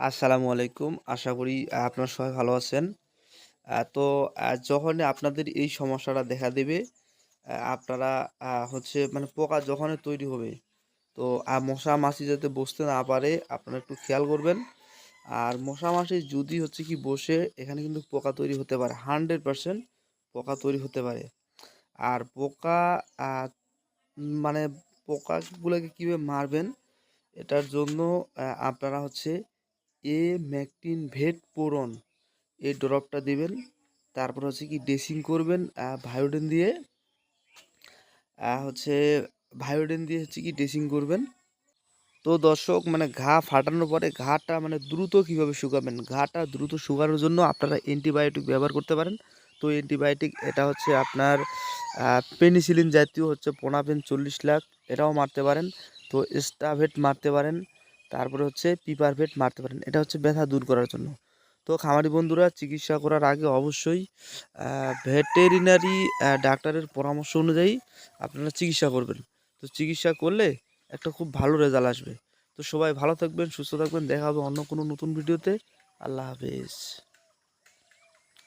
আসসালামু আলাইকুম। আশা করি আপনারা সবাই ভালো আছেন। তো আহ, যখনই আপনাদের এই সমস্যাটা দেখা দেবে আপনারা হচ্ছে মানে পোকা যখনই তৈরি হবে তো মশা মাছি যাতে বসতে না পারে আপনারা একটু খেয়াল করবেন। আর মশা মাছি যদি হচ্ছে কি বসে এখানে কিন্তু পোকা তৈরি হতে পারে। হান্ড্রেড পার্সেন্ট পোকা তৈরি হতে পারে। আর পোকা মানে পোকাগুলোকে কীভাবে মারবেন এটার জন্য আপনারা হচ্ছে এ ম্যাকটিন ভেট পোরন এই ড্রপটা দিবেন, তারপর হচ্ছে কি ড্রেসিং করবেন ভায়োডিন দিয়ে। হচ্ছে ভায়োডিন দিয়ে হচ্ছে কি ড্রেসিং করবেন। তো দর্শক মানে ঘা ফাটানোর পরে ঘাটা মানে দ্রুত কীভাবে শুকাবেন? ঘাটা দ্রুত শুকানোর জন্য আপনারা অ্যান্টিবায়োটিক ব্যবহার করতে পারেন। তো অ্যান্টিবায়োটিক, এটা হচ্ছে আপনার পেনিসিলিন জাতীয় হচ্ছে পোনাপেন চল্লিশ লাখ, এটাও মারতে পারেন। তো স্টাভেট মারতে পারেন। তারপরে হচ্ছে পিপার পিপারভেট মারতে পারেন। এটা হচ্ছে ব্যথা দূর করার জন্য। তো খামারি বন্ধুরা, চিকিৎসা করার আগে অবশ্যই ভেটেরিনারি ডাক্তারের পরামর্শ অনুযায়ী আপনারা চিকিৎসা করবেন। তো চিকিৎসা করলে একটা খুব ভালো রেজাল্ট আসবে। তো সবাই ভালো থাকবেন, সুস্থ থাকবেন। দেখা হবে অন্য কোনো নতুন ভিডিওতে। আল্লাহ হাফেজ।